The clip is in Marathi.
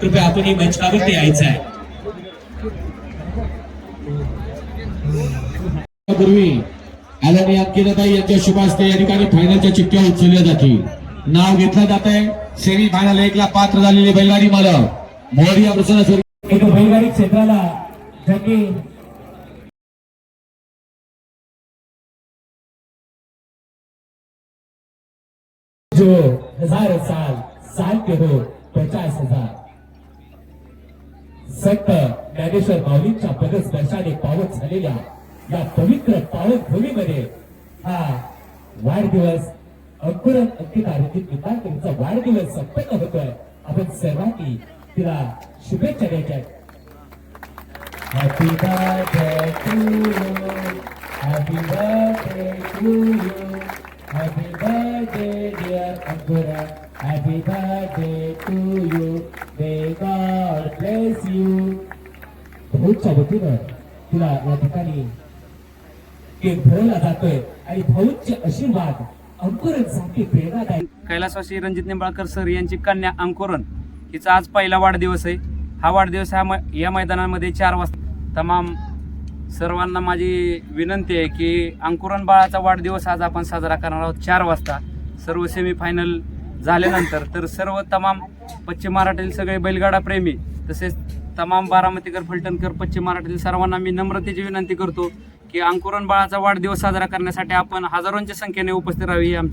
कृपया आपण ही मंचावरती यायचं आहे. पूर्वी आल्याने अंकिताताई यांच्या शुभास्ते या ठिकाणी फायनलच्या चिठ्ठ्या उचलल्या जातील. नाव घेतलं जात आहे. सेमी फायनल एक ला पात्र झालेली बैलगाडी मालक. मोहरी या प्रसन्न बैलगाडी क्षेत्राला त्यांनी जो हजार साल साल के हो पचास हजार संत ज्ञानेश्वर माऊलींच्या पदस्पर्शाने पावत झालेल्या या पवित्र पावत भूमीमध्ये हा वाढदिवस अंकुरन अंकित आरोग्य निंबाळकरचा वाढदिवस संपन्न होतोय आपण सर्वांनी तिला शुभेच्छा द्यायच्या आहेत. Happy birthday to you. Happy birthday to you. Happy Akbara. Happy birthday to you. May God bless you. भाऊच्या वतीनं तुला या ठिकाणी केक भरवला जातोय आणि भाऊचे आशीर्वाद अंकुरांसाठी प्रेरणादायी कैलासवासी रणजित निंबाळकर सर यांची कन्या अंकुरन हिचा आज पहिला वाढदिवस आहे हा वाढदिवस हा मै- या मैदानामध्ये चार वाजता तमाम सर्वांना माझी विनंती आहे की अंकुरन बाळाचा वाढदिवस आज आपण साजरा करणार आहोत चार वाजता सर्व सेमीफायनल झाल्यानंतर तर सर्व तमाम पश्चिम महाराष्ट्रातील सगळे बैलगाडा प्रेमी तसेच तमाम बारामतीकर फलटणकर पश्चिम महाराष्ट्रातील सर्वांना मी नम्रतेची विनंती करतो की अंकुरण बाळाचा वाढदिवस साजरा करण्यासाठी आपण हजारोंच्या संख्येने उपस्थित राहावी आमची